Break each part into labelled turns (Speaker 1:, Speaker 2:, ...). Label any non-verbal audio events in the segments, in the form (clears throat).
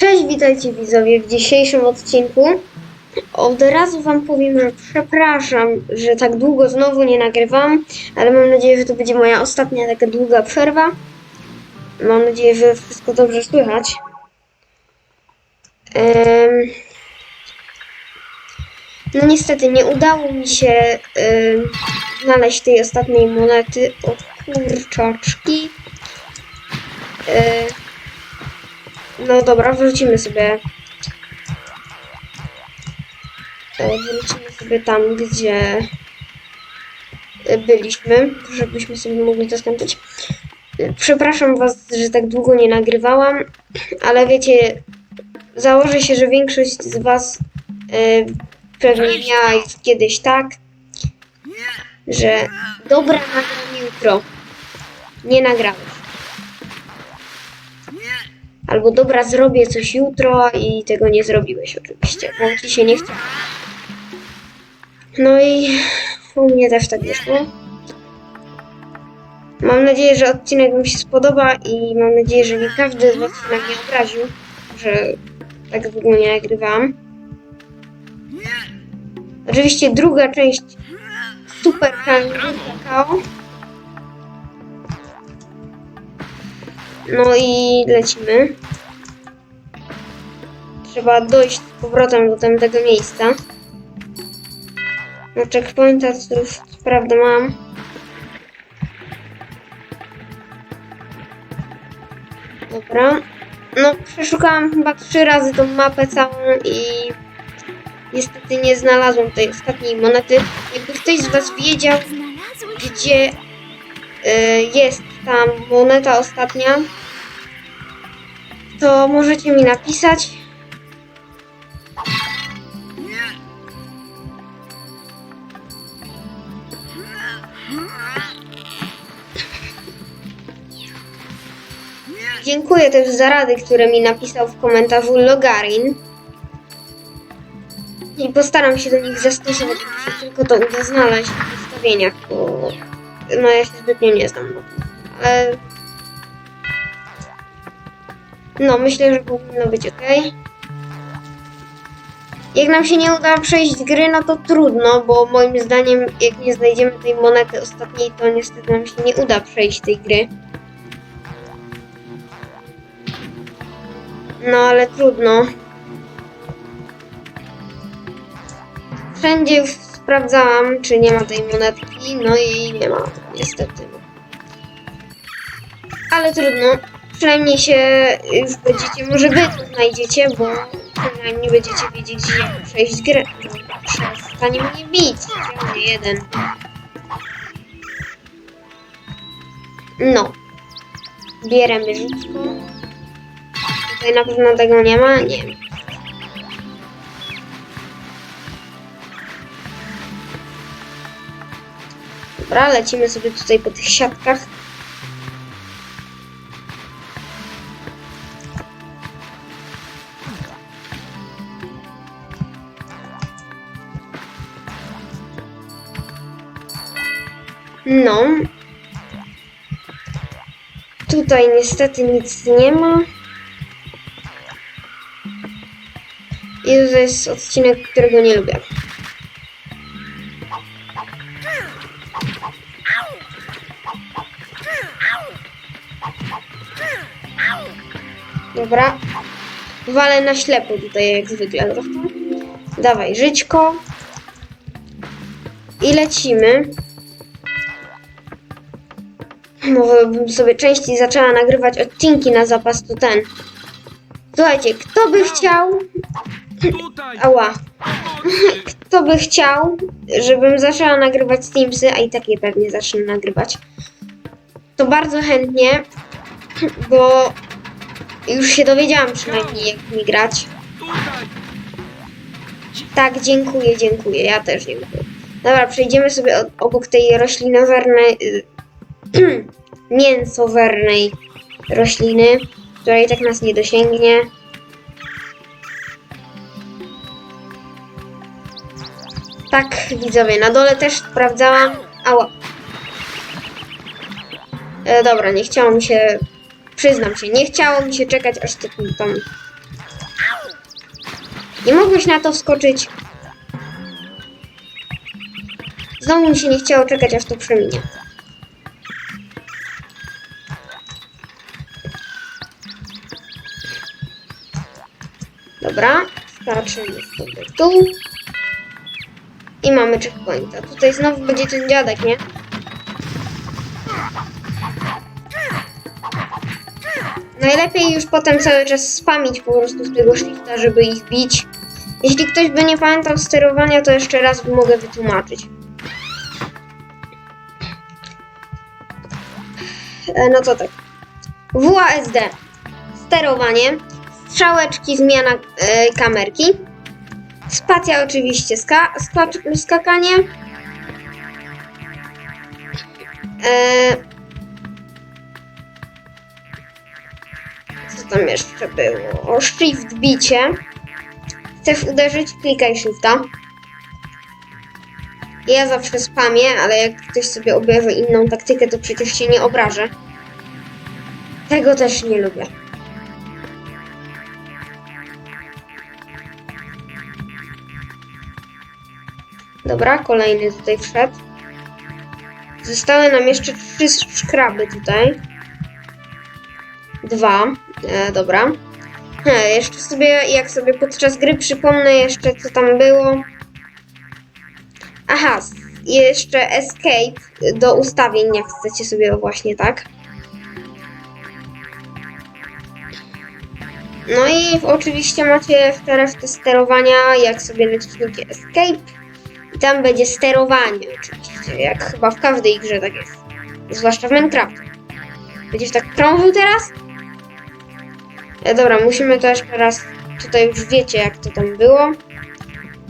Speaker 1: Cześć, witajcie widzowie w dzisiejszym odcinku. Od razu wam powiem, że przepraszam, że tak długo znowu nie nagrywam, ale mam nadzieję, że to będzie moja ostatnia taka długa przerwa. Mam nadzieję, że wszystko dobrze słychać. No niestety nie udało mi się znaleźć tej ostatniej monety od kurczaczki. E, no dobra, wrócimy sobie. E, Wrócimy sobie tam, gdzie e, byliśmy, żebyśmy sobie mogli to skończyć. E, Przepraszam Was, że tak długo nie nagrywałam, ale wiecie, założę się, że większość z Was e, pewnie miała kiedyś tak, że dobra, nagram jutro. Nie nagrałeś. Albo dobra, zrobię coś jutro i tego nie zrobiłeś oczywiście, bo ci się nie chciało. No i u mnie też tak wyszło. Mam nadzieję, że odcinek Wam się spodoba i mam nadzieję, że nie każdy z Was się mnie obraził, że tak długo nie nagrywałam. Oczywiście druga część Super Kakao. No i lecimy. Trzeba dojść z powrotem do tamtego miejsca. No checkpointa już prawda mam. Dobra. No przeszukałam chyba trzy razy tą mapę całą i niestety nie znalazłam tej ostatniej monety. Jakby ktoś z Was wiedział, gdzie y, jest ta moneta ostatnia, to możecie mi napisać. Dziękuję też za rady, które mi napisał w komentarzu Logarin. I postaram się do nich zastosować, tylko to uda znaleźć w ustawieniach, bo no ja się zbytnio nie znam Ale no myślę, że powinno być ok. Jak nam się nie uda przejść gry, no to trudno, bo moim zdaniem jak nie znajdziemy tej monety ostatniej, to niestety nam się nie uda przejść tej gry. No ale trudno. Wszędzie sprawdzałam, czy nie ma tej monetki, no i nie ma, niestety. Ale trudno. Przynajmniej się już będziecie, może wy to znajdziecie, bo przynajmniej będziecie wiedzieć, jak przejść grę. Przestanie mnie bić. Ciągle jeden. No. Bierzemy rzutko. Tutaj na pewno tego nie ma? Nie. Dobra, lecimy sobie tutaj po tych siatkach. No. Tutaj niestety nic nie ma. I to jest odcinek, którego nie lubię. Dobra. Walę na ślepo tutaj jak zwykle. Dawaj, żyćko. I lecimy. Może bym sobie częściej zaczęła nagrywać odcinki na zapas, to ten. Słuchajcie, kto by chciał... Ała. (laughs) Kto by chciał, żebym zaczęła nagrywać Steamsy, a i tak je pewnie zacznę nagrywać, to bardzo chętnie, bo już się dowiedziałam przynajmniej jak mi grać. Tak, dziękuję, dziękuję, ja też dziękuję. Dobra, przejdziemy sobie od, obok tej roślinowernej, (clears throat) mięsowernej rośliny, która i tak nas nie dosięgnie. Tak, widzowie, na dole też sprawdzałam. Ała. E, dobra, nie chciało mi się. Przyznam się, nie chciało mi się czekać, aż to tam Nie mogłeś na to wskoczyć. Znowu mi się nie chciało czekać, aż to przeminie. Dobra, skaczemy sobie tu. I mamy checkpointa. Tutaj znowu będzie ten dziadek, nie? Najlepiej już potem cały czas spamić po prostu z tego shifta, żeby ich bić. Jeśli ktoś by nie pamiętał sterowania, to jeszcze raz mogę wytłumaczyć. E, No to tak. WASD. Sterowanie. Strzałeczki, zmiana e, kamerki. Spacja oczywiście ska skacz skakanie. E, co tam jeszcze było? Shift bicie. Chcesz uderzyć? Klikaj shifta. Ja zawsze spamię, ale jak ktoś sobie objawi inną taktykę, to przecież się nie obrażę. Tego też nie lubię. Dobra, kolejny tutaj wszedł. Zostały nam jeszcze trzy szkraby tutaj. Dwa. E, dobra. He, jeszcze sobie, jak sobie podczas gry przypomnę jeszcze, co tam było. Aha, jeszcze escape do ustawień, jak chcecie sobie właśnie tak. No i oczywiście macie w resztę sterowania, jak sobie naciśniecie escape. Tam będzie sterowanie oczywiście, jak chyba w każdej grze tak jest. Zwłaszcza w Minecraft. Będziesz tak krążył teraz? E, dobra, musimy to jeszcze raz, tutaj już wiecie jak to tam było.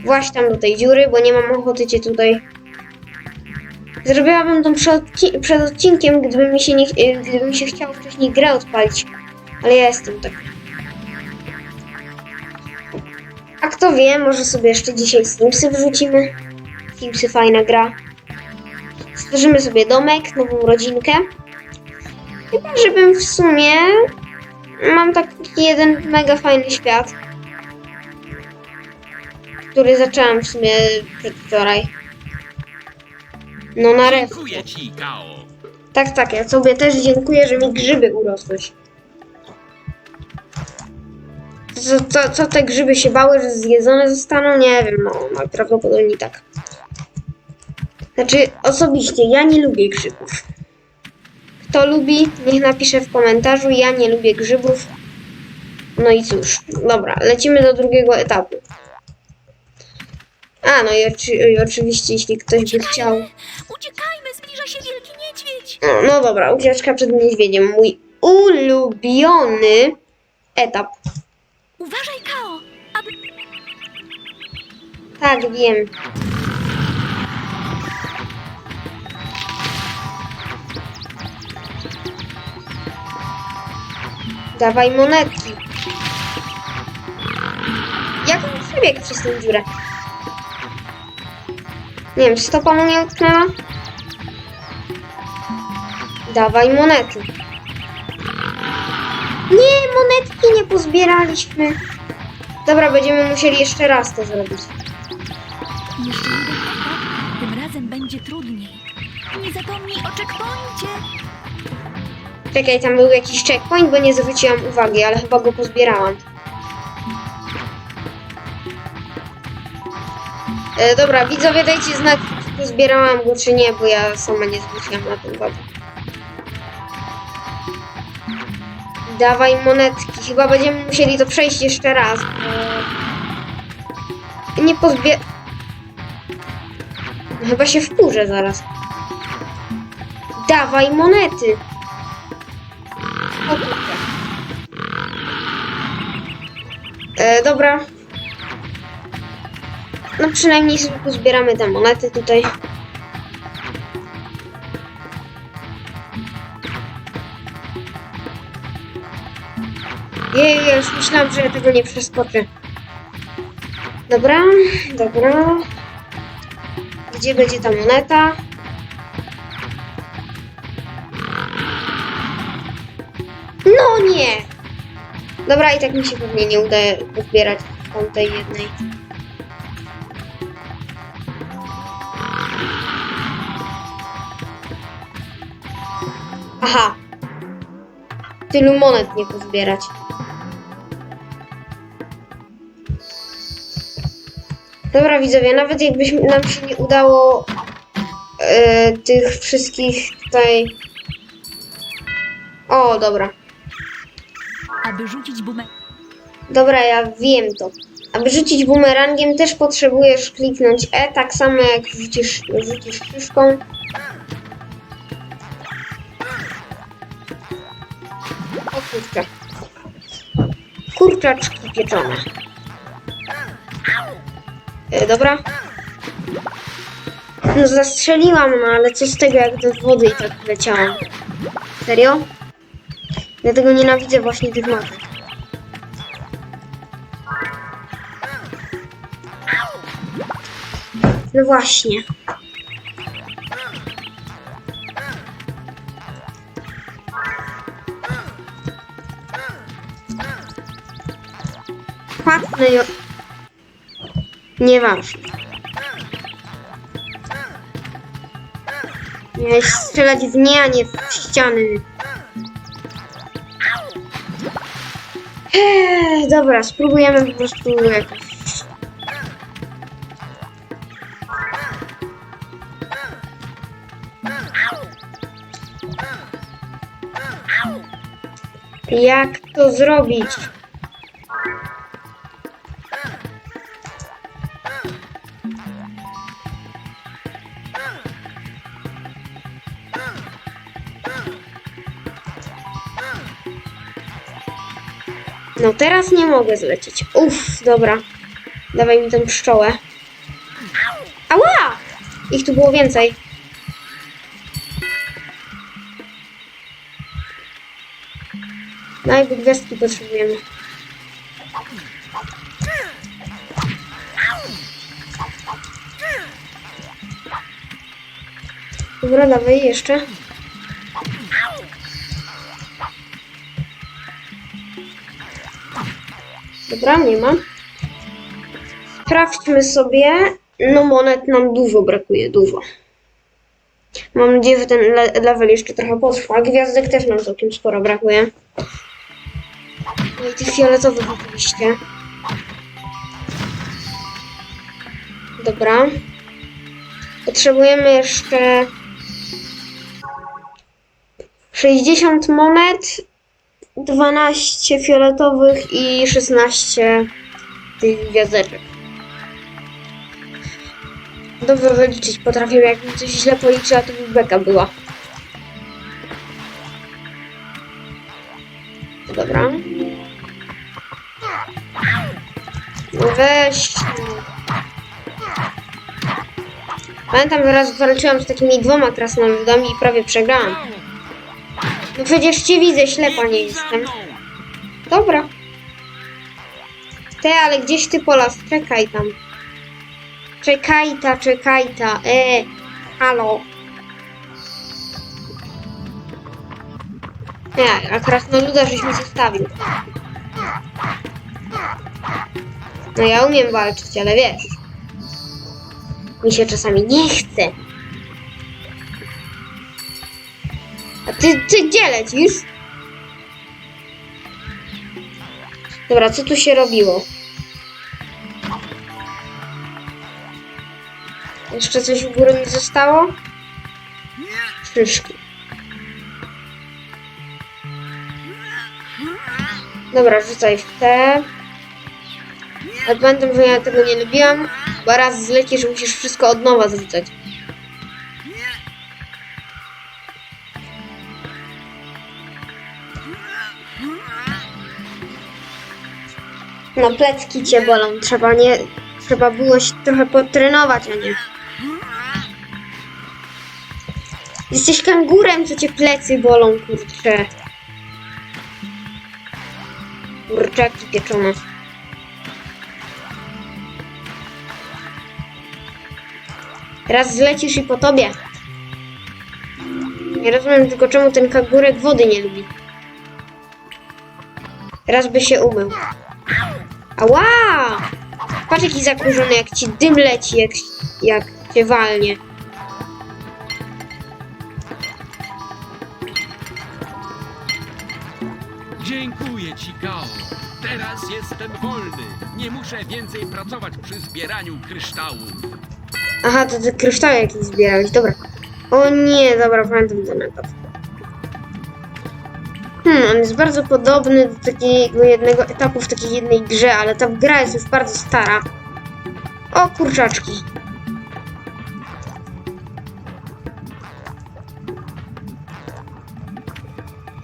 Speaker 1: Właśnie tam do tej dziury, bo nie mam ochoty cię tutaj... Zrobiłabym to przed, przed odcinkiem, gdyby mi się nie, e, gdyby mi się chciało wcześniej grę odpalić. Ale ja jestem tak. A kto wie, może sobie jeszcze dzisiaj Simsy wrzucimy. Simsy fajna gra. Stworzymy sobie domek, nową rodzinkę. Chyba, żebym w sumie mam taki jeden mega fajny świat, który zaczęłam w sumie przedwczoraj. No nareszcie.
Speaker 2: Dziękuję ci, Kao.
Speaker 1: Tak, tak, ja sobie też dziękuję, że mi grzyby urosłeś. Co, co, co te grzyby się bały, że zjedzone zostaną? Nie wiem, no najprawdopodobniej tak. Znaczy, osobiście, ja nie lubię grzybów. Kto lubi, niech napisze w komentarzu, ja nie lubię grzybów. No i cóż, dobra, lecimy do drugiego etapu. A, no i, oczy, i oczywiście, jeśli ktoś by chciał...
Speaker 3: Uciekajmy, zbliża się wielki niedźwiedź.
Speaker 1: No, no dobra, ucieczka przed niedźwiedziem. Mój ulubiony etap.
Speaker 3: Uważaj, Kao, aby...
Speaker 1: Tak, wiem. Dawaj monetki. Jak on przebiegł przez tę dziurę? Nie wiem, stopa mu nie utknęła? Dawaj monety. Nie, monetki nie pozbieraliśmy. Dobra, będziemy musieli jeszcze raz to zrobić.
Speaker 3: Jeszcze jeden etap, tym razem będzie trudniej. Nie zapomnij o checkpoincie.
Speaker 1: Czekaj, tam był jakiś checkpoint, bo nie zwróciłam uwagi, ale chyba go pozbierałam. E, dobra, widzowie, dajcie znak, czy pozbierałam go, czy nie, bo ja sama nie zwróciłam na tym uwagi. Dawaj monetki. Chyba będziemy musieli to przejść jeszcze raz. bo Nie pozbier... Chyba się wkurzę zaraz. Dawaj monety. E, dobra. No przynajmniej sobie pozbieramy te monety tutaj. Jej, ja już myślałam, że tego nie przeskoczę. Dobra, dobra. Gdzie będzie ta moneta? Dobra, i tak mi się pewnie nie uda pozbierać. szukam tej jednej. Aha. Tylu monet nie pozbierać. Dobra widzowie, nawet jakbyśmy nam się nie udało e, tych wszystkich tutaj... O, dobra.
Speaker 3: Aby rzucić.
Speaker 1: Dobra, ja wiem to. Aby rzucić bumerangiem też potrzebujesz kliknąć E, tak samo jak rzucisz, rzucisz szyszką. O kurczę. Kurczaczki pieczone. E, dobra. No zastrzeliłam, no ale co z tego jak do wody i tak leciałam. Serio? Dlatego nienawidzę właśnie tych mapek. No właśnie. Płatne jo... Nieważne. Miałeś strzelać w nie, a nie w ściany. Eee, dobra, spróbujemy po prostu jakoś Jak to zrobić? No teraz nie mogę zlecieć. Uff, dobra. Dawaj mi tą pszczołę. Ała! Ich tu było więcej. Najby gwiazdki potrzebujemy. Dobra, dawaj jeszcze. Dobra, nie ma. Sprawdźmy sobie. No monet nam dużo brakuje, dużo. Mam nadzieję, że ten le level jeszcze trochę potrwa. Gwiazdek też nam całkiem sporo brakuje. No i tych fioletowych oczywiście. Dobra. Potrzebujemy jeszcze 60 monet, 12 fioletowych i 16 tych gwiazdeczek. Dobrze wyliczyć potrafię, jakbym coś źle policzyła, to by beka była. Dobra. No weź. Pamiętam, że raz walczyłam z takimi dwoma krasnoludami i prawie przegrałam. No przecież cię widzę, ślepa nie jestem. Dobra. Te, ale gdzieś ty polas, czekaj tam. Czekaj ta, czekaj ta, e, halo. Nie, a krasnoluda żeś mi zostawił. No ja umiem walczyć, ale wiesz. Mi się czasami nie chce. A ty, ty gdzie lecisz? Dobra, co tu się robiło? Jeszcze coś u góry mi zostało? Szyszki. Dobra, rzucaj w te. Pamiętam, że ja tego nie lubiłam, bo raz zlecisz, musisz wszystko od nowa zrzucać. No plecki cię bolą, trzeba nie... Trzeba było się trochę potrenować, a nie... Jesteś kangurem, co cię plecy bolą, kurczę. Kurczaki pieczone. Raz zlecisz i po tobie. Nie rozumiem tylko czemu ten kangurek wody nie lubi. Raz by się umył. Ała! Patrz jaki zakurzony, jak ci dym leci, jak, jak cię walnie.
Speaker 2: Dziękuję ci, Gao. Teraz jestem wolny. Nie muszę więcej pracować przy zbieraniu kryształów.
Speaker 1: Aha, to te kryształy jakieś zbierałeś, dobra. O nie, dobra, pamiętam ten etap. Hmm, on jest bardzo podobny do takiego jednego etapu w takiej jednej grze, ale ta gra jest już bardzo stara. O, kurczaczki.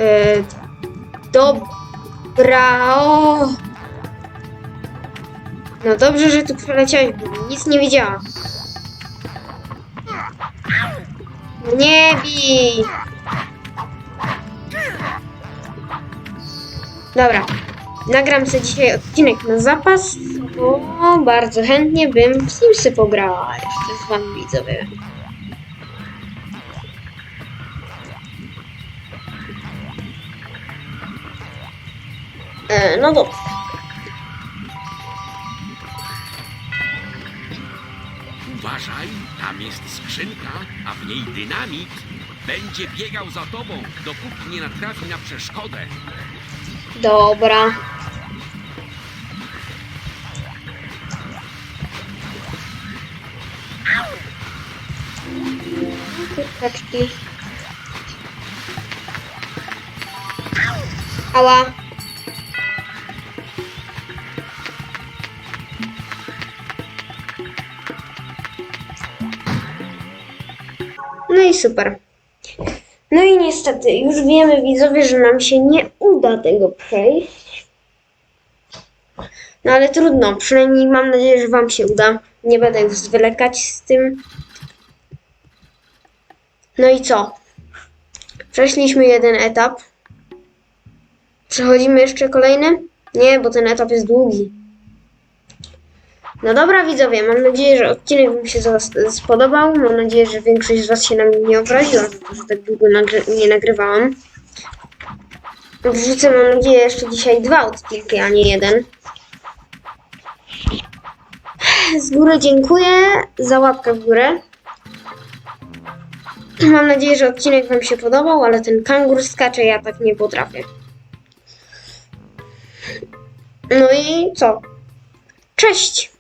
Speaker 1: E, dobra, o. No dobrze, że tu przeleciałeś, bo nic nie widziałam. Nie bij! Dobra. Nagram sobie dzisiaj odcinek na zapas, bo bardzo chętnie bym w Simsy pograła jeszcze z wami widzowie. E, no dobrze.
Speaker 2: Uważaj, tam jest skrzynka, a w niej dynamit. Będzie biegał za tobą, dopóki nie natrafi na przeszkodę.
Speaker 1: Dobra. Kurkaczki. Ała. No i super. No i niestety, już wiemy widzowie, że nam się nie uda tego przejść. No ale trudno, przynajmniej mam nadzieję, że wam się uda. Nie będę już zwlekać z tym. No i co? Przeszliśmy jeden etap. Przechodzimy jeszcze kolejny? Nie, bo ten etap jest długi. No dobra widzowie, mam nadzieję, że odcinek Wam się spodobał. Mam nadzieję, że większość z Was się na mnie nie obraziła że tak długo nagry- nie nagrywałam. Wrzucę, mam nadzieję, jeszcze dzisiaj dwa odcinki, a nie jeden. Z góry dziękuję za łapkę w górę. Mam nadzieję, że odcinek Wam się podobał, ale ten kangur skacze, ja tak nie potrafię. No i co? Cześć!